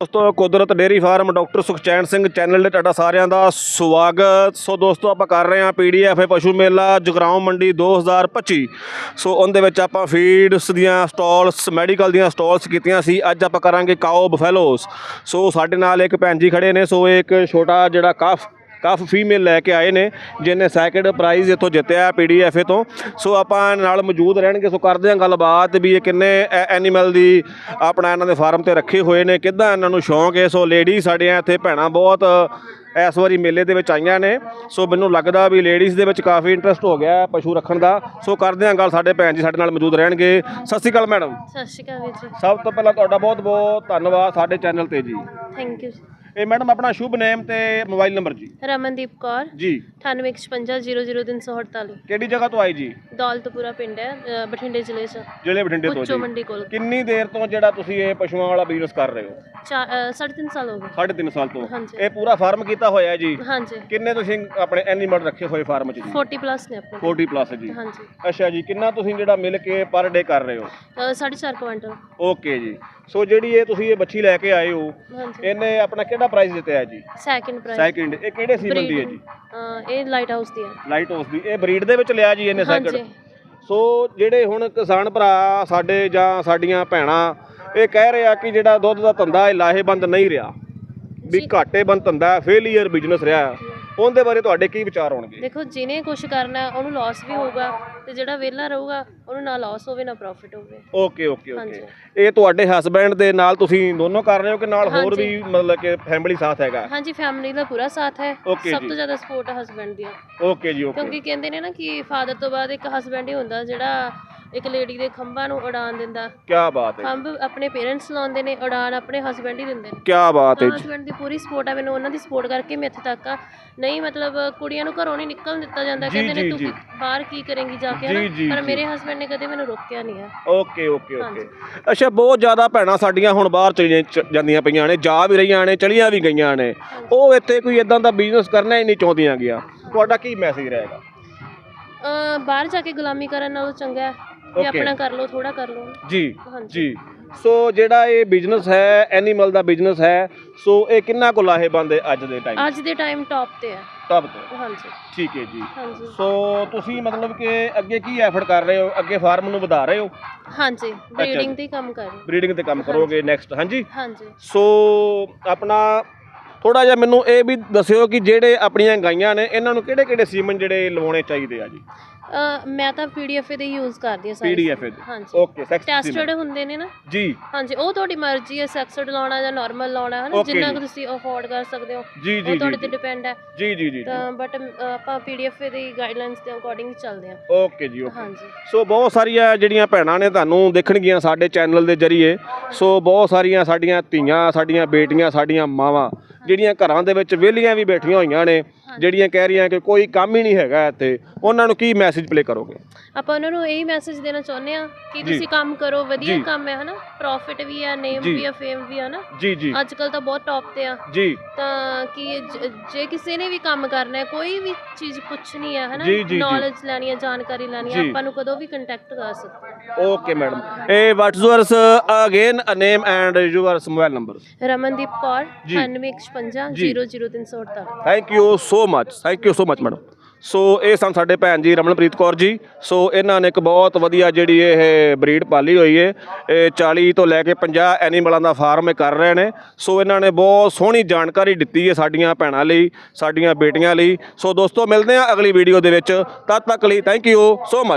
ਦੋਸਤੋ, Kudrat dairy farm doctor Sukhchain Singh channel ਤੇ ਤੁਹਾਡਾ ਸਾਰਿਆਂ ਦਾ ਸਵਾਗਤ। ਸੋ ਦੋਸਤੋ, ਆਪਾਂ ਕਰ ਰਹੇ ਹਾਂ ਪੀਡੀਐਫ ਪਸ਼ੂ ਮੇਲਾ, ਜਗਰਾਉਂ ਮੰਡੀ 2025 ਸੋ ਉਹਦੇ ਵਿੱਚ ਆਪਾਂ ਫੀਡਸ ਦੀਆਂ ਸਟਾਲਸ ਮੈਡੀਕਲ ਦੀਆਂ ਸਟਾਲਸ ਕੀਤੀਆਂ ਸੀ। ਅੱਜ ਆਪਾਂ ਕਰਾਂਗੇ ਕਾਓ ਬਫੈਲੋਸ ਸੋ ਸਾਡੇ ਨਾਲ ਇੱਕ ਭੈਣ ਜੀ ਖੜੇ ਨੇ। ਸੋ ਇਹ ਇੱਕ ਛੋਟਾ ਜਿਹੜਾ ਕਾਫ ਕਾਫ ਫੀਮੇਲ ਲੈ ਕੇ ਆਏ ਨੇ ਜਿਹਨੇ ਸੈਕਿੰਡ ਪ੍ਰਾਈਜ਼ ਇੱਥੋਂ ਜਿੱਤਿਆ ਪੀਡੀਐਫ ਤੋਂ। ਸੋ ਆਪਾਂ ਨਾਲ ਮੌਜੂਦ ਰਹਿਣਗੇ ਸੋ ਕਰਦੇ ਹਾਂ ਗੱਲਬਾਤ ਵੀ ਇਹ ਕਿੰਨੇ ਐਨੀਮਲ ਦੀ ਆਪਣਾ ਇਹਨਾਂ ਦੇ ਫਾਰਮ ਤੇ ਰੱਖੇ ਹੋਏ ਨੇ ਕਿੱਦਾਂ ਇਹਨਾਂ ਨੂੰ ਸ਼ੌਂਕ ਹੈ? ਸੋ ਲੇਡੀ ਸਾਡੀਆਂ ਇੱਥੇ ਭੈਣਾਂ ਬਹੁਤ ਇਸ ਵਾਰੀ ਮੇਲੇ ਦੇ ਵਿੱਚ ਆਈਆਂ ਨੇ। ਸੋ ਮੈਨੂੰ ਲੱਗਦਾ ਵੀ ਲੇਡੀਜ਼ ਦੇ ਵਿੱਚ ਕਾਫੀ ਇੰਟਰਸਟ ਹੋ ਗਿਆ ਪਸ਼ੂ ਰੱਖਣ ਦਾ। ਸੋ ਕਰਦੇ ਹਾਂ ਗੱਲ ਸਾਡੇ ਭੈਣ ਜੀ ਸਾਡੇ ਨਾਲ ਮੌਜੂਦ ਰਹਿਣਗੇ। ਸਤਿ ਸ਼੍ਰੀ ਅਕਾਲ ਮੈਡਮ ਸਤਿ ਸ਼੍ਰੀ ਅਕਾਲ ਵੀਰ ਜੀ। ਸਭ ਤੋਂ ਪਹਿਲਾਂ ਤੁਹਾਡਾ ਬਹੁਤ ਬਹੁਤ ਧੰਨਵਾਦ ਸਾਡੇ ਚੈਨਲ ਤੇ ਜੀ। ਥੈਂਕ ਯੂ ਇਹ ਮੈਡਮ ਆਪਣਾ ਸ਼ੁਭ ਨੇਮ ਤੇ ਮੋਬਾਈਲ ਨੰਬਰ ਜੀ। ਰਮਨਦੀਪ ਕੌਰ। ਜੀ। 9815000348 ਕਿਹੜੀ ਜਗ੍ਹਾ ਤੋਂ ਆਈ ਜੀ? ਦੌਲਤਪੁਰਾ ਪਿੰਡ ਹੈ ਅ, ਬਠਿੰਡੇ ਜ਼ਿਲ੍ਹੇ 'ਚ। ਜ਼ਿਲ੍ਹੇ ਬਠਿੰਡੇ ਤੋਂ ਉੱਚੋ ਜੀ। ਮੰਡੀ ਕੋਲ। ਕਿੰਨੀ ਦੇਰ ਤੋਂ ਜਿਹੜਾ ਤੁਸੀਂ ਇਹ ਪਸ਼ੂਆਂ ਵਾਲਾ ਬਿਜ਼ਨਸ ਕਰ ਰਹੇ ਹੋ? ਸਾਢੇ ਤਿੰਨ ਸਾਲ ਹੋ ਗਏ। ਸਾਢੇ ਤਿੰਨ ਸਾਲ ਤੋਂ। ਹਾਂਜੀ। ਇਹ ਪੂਰਾ ਫਾਰਮ ਕੀਤਾ ਹੋਇਆ ਹੈ ਜੀ? ਹਾਂਜੀ। ਕਿੰਨੇ ਤੁਸੀਂ ਆਪਣੇ ਐਨੀਮਲ ਰੱਖੇ ਹੋਏ ਫਾਰਮ 'ਚ ਜੀ? 40 ਪਲੱਸ ਨੇ ਆਪਣੇ। 40 ਪਲੱਸ ਜੀ। ਹਾਂਜੀ। ਅੱਛਾ ਜੀ ਕਿੰਨਾ ਤੁਸੀਂ ਜਿਹੜਾ ਮਿਲ ਕੇ ਪਰ ਡੇ ਕਰ ਰਹੇ ਹੋ? ਅ, ਸਾਢੇ ਚਾਰ ਓਕੇ ਜੀ। ਸੋ ਜਿਹੜੀ ਇਹ ਤੁਸੀਂ ਇਹ ਬੱਚੀ ਲੈ ਕੇ ਆਏ ਹੋ ਹਾਂਜੀ। ਇਹਨੇ ਆਪਣਾ ਕਿਹੜਾ ਪ੍ਰਾਈਸ ਦਿੱਤਾ ਹੈ ਜੀ? ਸੈਕਿੰਡ ਪ੍ਰਾਈਜ਼ ਸੈਕਿੰਡ ਇਹ ਕਿਹੜੇ ਸੀਮਨ ਦੀ ਹੈ ਜੀ? ਇਹ ਲਾਈਟ ਹਾਊਸ ਦੀ ਹੈ। ਲਾਈਟ ਹਾਊਸ ਦੀ। ਇਹ ਬਰੀਡ ਦੇ ਵਿੱਚ ਲਿਆ ਜੀ ਇਹਨੇ ਸੈਕਿੰਡ ਸੋ ਜਿਹੜੇ ਹੁਣ ਕਿਸਾਨ ਭਰਾ ਸਾਡੇ ਜਾਂ ਸਾਡੀਆਂ ਭੈਣਾਂ ਇਹ ਕਹਿ ਰਹੇ ਕਿ ਜਿਹੜਾ ਦੁੱਧ ਦਾ ਧੰਦਾ ਇਹ ਲਾਹੇਬੰਦ ਨਹੀਂ ਰਿਹਾ। ਵੀ ਜੀ। ਘਾਟੇ ਬੰਦ ਧੰਦਾ ਫੇਲੀਅਰ ਬਿਜ਼ਨਸ ਰਿਹਾ ਉਹਦੇ ਬਾਰੇ ਤੁਹਾਡੇ ਕੀ ਵਿਚਾਰ ਹੋਣਗੇ? ਦੇਖੋ ਜਿਹਨੇ ਕੁਝ ਕਰਨਾ ਉਹਨੂੰ ਲਾਸ ਵੀ ਹੋਊਗਾ ਤੇ ਜਿਹੜਾ ਵਿਹਲਾ ਰਹੂਗਾ ਉਹਨੂੰ ਨਾ ਲਾਸ ਹੋਵੇ ਨਾ ਪ੍ਰੋਫਿਟ ਹੋਵੇ। ਓਕੇ ਓਕੇ ਓਕੇ ਹਾਂਜੀ। ਇਹ ਤੁਹਾਡੇ ਹਸਬੈਂਡ ਦੇ ਨਾਲ ਤੁਸੀਂ ਦੋਨੋਂ ਕਰ ਰਹੇ ਹੋ ਕਿ ਨਾਲ ਹੋਰ। ਵੀ ਮਤਲਬ ਕਿ ਫੈਮਿਲੀ ਸਾਥ ਹੈਗਾ? ਹਾਂਜੀ ਫੈਮਿਲੀ ਦਾ ਪੂਰਾ ਸਾਥ ਹੈ। Okay ਸਭ ਜੀ। ਤੋਂ ਜ਼ਿਆਦਾ ਸਪੋਰਟ ਹਸਬੈਂਡ ਦੀ। ਹੈ ਓਕੇ ਜੀ ਓਕੇ ਕਿਉਂਕਿ ਕਹਿੰਦੇ ਨੇ ਨਾ ਕਿ ਫਾਦਰ ਤੋਂ ਬਾਅਦ ਇੱਕ ਹਸਬੈਂਡ ਹੀ ਹੁੰਦਾ ਜਿਹੜਾ ਇੱਕ ਲੇਡੀ ਦੇ ਖੰਭਾਂ ਨੂੰ ਉਡਾਨ ਦਿੰਦਾ। ਕੀ ਬਾਤ ਹੈ ਖੰਭ ਆਪਣੇ ਪੇਰੈਂਟਸ ਲਾਉਂਦੇ ਨੇ ਉਡਾਨ ਆਪਣੇ ਹਸਬੈਂਡ ਹੀ ਦਿੰਦੇ ਨੇ। ਕੀ ਬਾਤ ਹੈ ਹਸਬੈਂਡ ਦੀ ਪੂਰੀ ਸਪੋਰਟ ਹੈ ਮੈਨੂੰ ਉਹਨਾਂ ਦੀ ਸਪੋਰਟ ਕਰਕੇ ਮੈਂ ਇੱਥੇ ਤੱਕ ਆ। ਨਹੀਂ ਮਤਲਬ ਕੁੜੀਆਂ ਨੂੰ ਘਰੋਂ ਨਹੀਂ ਨਿਕਲਣ ਦਿੱਤਾ ਜਾਂਦਾ। ਕਹਿੰਦੇ ਨੇ ਤੂੰ ਬਾਹਰ ਕੀ ਕਰੇਂਗੀ ਜਾ ਕੇ ਹਨਾ? ਪਰ। ਮੇਰੇ ਹਸਬੈਂਡ ਨੇ ਕਦੇ ਮੈਨੂੰ ਰੋਕਿਆ ਨਹੀਂ ਹੈ ਓਕੇ ਓਕੇ ਓਕੇ। ਅੱਛਾ ਬਹੁਤ ਜ਼ਿਆਦਾ ਭੈਣਾਂ ਸਾਡੀਆਂ ਹੁਣ ਬਾਹਰ ਚਲੀਆਂ ਜਾਂਦੀਆਂ ਪਈਆਂ ਨੇ ਜਾ ਵੀ ਰਹੀਆਂ ਨੇ ਚਲੀਆਂ ਵੀ ਗਈਆਂ ਨੇ। ਉਹ ਇੱਥੇ ਕੋਈ ਇਦਾਂ ਦਾ ਬਿਜ਼ਨਸ ਕਰਨਾ ਹੀ ਨਹੀਂ ਚਾਹੁੰਦੀਆਂ ਗਿਆ। ਤੁਹਾਡਾ ਕੀ ਮੈਸੇਜ ਰਹੇਗਾ? ਬਾਹਰ ਜਾ ਕੇ ਗੁਲਾਮੀ ਕਰਨ ਨਾਲੋਂ ਚੰਗਾ ਹੈ ਕਿ Okay. ਆਪਣਾ ਕਰ ਲਓ ਥੋੜਾ ਕਰ ਲਓ। ਜੀ ਹਾਂਜੀ। ਜੀ। ਸੋ ਜਿਹੜਾ ਇਹ ਬਿਜ਼ਨਸ ਹੈ ਐਨੀਮਲ ਦਾ ਬਿਜ਼ਨਸ ਹੈ ਸੋ ਇਹ ਕਿੰਨਾ ਕੁ ਲਾਹੇਬੰਦ ਹੈ ਅੱਜ ਦੇ ਟਾਈਮ ਅੱਜ ਦੇ ਟਾਈਮ ਟੌਪ ਤੇ ਹੈ। ਟੱਬ ਤੋਂ ਹਾਂਜੀ। ਠੀਕ ਹੈ ਜੀ। ਹਾਂਜੀ। ਸੋ ਤੁਸੀਂ ਮਤਲਬ ਕਿ ਅੱਗੇ ਕੀ ਐਫਰਟ ਕਰ ਰਹੇ ਹੋ? ਅੱਗੇ ਫਾਰਮ ਨੂੰ ਵਧਾ ਰਹੇ ਹੋ? ਹਾਂਜੀ। ਬਰੀਡਿੰਗ ਤੇ ਹੀ ਕੰਮ ਕਰ ਰਹੀ ਬਰੀਡਿੰਗ ਤੇ ਕੰਮ ਕਰੋਗੇ ਨੈਕਸਟ ਹਾਂਜੀ? ਹਾਂਜੀ। ਸੋ ਆਪਣਾ ਥੋੜਾ ਜਿਹਾ ਮੈਨੂੰ ਇਹ ਵੀ ਦੱਸਿਓ ਕਿ ਜਿਹੜੇ ਆਪਣੀਆਂ ਗਾਈਆਂ ਨੇ ਇਹਨਾਂ ਨੂੰ ਕਿਹੜੇ ਕਿਹੜੇ ਸੀਮਨ ਜਿਹੜੇ ਲਵਾਉਣੇ ਚਾਹੀਦੇ ਆ ਜੀ? ਮੈਂ ਤਾਂ ਪੀਡੀਐਫ ਦੇ ਯੂਜ਼ ਕਰਦੀ ਹਾਂ ਸਾਰੇ ਪੀਡੀਐਫ ਦੇ। ਹਾਂਜੀ। ਓਕੇ ਸੈਕਸ ਟੈਸਟਡ ਹੁੰਦੇ ਨੇ ਨਾ? ਜੀ। ਹਾਂਜੀ ਉਹ ਤੁਹਾਡੀ ਮਰਜ਼ੀ ਹੈ ਸੈਕਸਡ ਲਾਉਣਾ ਜਾਂ ਨਾਰਮਲ ਲਾਉਣਾ ਹੈ ਨਾ Okay ਜਿੰਨਾ ਜੀ। ਕੁ ਤੁਸੀਂ ਅਫੋਰਡ ਕਰ ਸਕਦੇ ਹੋ ਜੀ ਜੀ ਉਹ ਤੁਹਾਡੇ ਜੀ। ਤੇ ਡਿਪੈਂਡ ਹੈ ਜੀ ਜੀ ਜੀ। ਤਾਂ ਬਟ ਆਪਾਂ ਪੀਡੀਐਫ ਦੇ ਗਾਈਡਲਾਈਨਸ ਦੇ ਅਕੋਰਡਿੰਗ ਚੱਲਦੇ ਹਾਂ ਓਕੇ ਜੀ ਓਕੇ ਹਾਂਜੀ। ਸੋ ਬਹੁਤ ਸਾਰੀਆਂ ਜਿਹੜੀਆਂ ਭੈਣਾਂ ਨੇ ਤੁਹਾਨੂੰ ਦੇਖਣਗੀਆਂ ਸਾਡੇ ਚੈਨਲ ਦੇ ਜ਼ਰੀਏ। ਸੋ ਬਹੁਤ ਸਾਰੀਆਂ ਸਾਡੀਆਂ ਧੀਆਂ ਸਾਡੀਆਂ ਬੇਟੀਆਂ ਸਾਡੀਆਂ ਮਾਵਾਂ। ਜਿਹੜੀਆਂ ਘਰਾਂ ਦੇ ਵਿੱਚ ਵਿਹਲੀਆਂ ਵੀ ਬੈਠੀਆਂ ਹੋਈਆਂ ਨੇ। ਜਿਹੜੀਆਂ ਕਹਿ ਰਹੀਆਂ ਕਿ ਕੋਈ ਕੰਮ ਹੀ ਨਹੀਂ ਹੈਗਾ ਇੱਥੇ ਉਹਨਾਂ ਨੂੰ ਕੀ ਮੈਸੇਜ ਪਲੇ ਕਰੋਗੇ ਆਪਾਂ ਉਹਨਾਂ ਨੂੰ ਇਹੀ ਮੈਸੇਜ ਦੇਣਾ ਚਾਹੁੰਦੇ ਆ ਕਿ ਜੀ। ਤੁਸੀਂ ਕੰਮ ਕਰੋ ਵਧੀਆ ਜੀ। ਕੰਮ ਹੈ ਹਨਾ ਪ੍ਰੋਫਿਟ ਵੀ ਹੈ ਨੇਮ ਜੀ। ਵੀ ਹੈ ਫੇਮ ਵੀ ਹੈ ਨਾ ਜੀ ਜੀ ਅੱਜ ਕੱਲ ਤਾਂ ਬਹੁਤ ਟੌਪ ਤੇ ਆ ਜੀ ਤਾਂ ਕਿ ਜ- ਜੇ ਕਿਸੇ ਨੇ ਵੀ ਕੰਮ ਕਰਨਾ ਹੈ ਕੋਈ ਵੀ ਚੀਜ਼ ਪੁੱਛਣੀ ਹੈ ਹਨਾ ਜੀ, ਜੀ, ਜੀ। ਨੌਲੇਜ ਲੈਣੀ ਹੈ ਜਾਣਕਾਰੀ ਲੈਣੀ ਹੈ ਜੀ। ਆਪਾਂ ਨੂੰ ਕਦੋਂ ਵੀ ਕੰਟੈਕਟ ਕਰ ਸਕਦੇ ਓਕੇ ਮੈਡਮ ਇਹ what's yours again name and yours mobile number Ramandeep Kaur ji. 9855 ji. 00348 thank you so much thank you so much madam so ਇਹ ਸਨ ਸਾਡੇ ਭੈਣ ਜੀ ਰਮਨਪ੍ਰੀਤ ਕੌਰ ਜੀ। ਸੋ ਇਹਨਾਂ ਨੇ ਇੱਕ ਬਹੁਤ ਵਧੀਆ ਜਿਹੜੀ ਇਹ ਬਰੀਡ ਪਾਲੀ ਹੋਈ ਹੈ ਇਹ 40 ਤੋਂ ਲੈ ਕੇ 50 ਐਨੀਮਲਾਂ ਦਾ ਫਾਰਮ ਇਹ ਕਰ ਰਹੇ ਨੇ। ਸੋ ਇਹਨਾਂ ਨੇ ਬਹੁਤ ਸੋਹਣੀ ਜਾਣਕਾਰੀ ਦਿੱਤੀ ਹੈ ਸਾਡੀਆਂ ਭੈਣਾਂ ਲਈ, ਸਾਡੀਆਂ ਬੇਟੀਆਂ ਲਈ। ਸੋ ਦੋਸਤੋ, ਮਿਲਦੇ ਹਾਂ ਅਗਲੀ ਵੀਡੀਓ ਦੇ ਵਿੱਚ। ਤਦ ਤੱਕ ਲਈ ਥੈਂਕ ਯੂ ਸੋ ਮੱਚ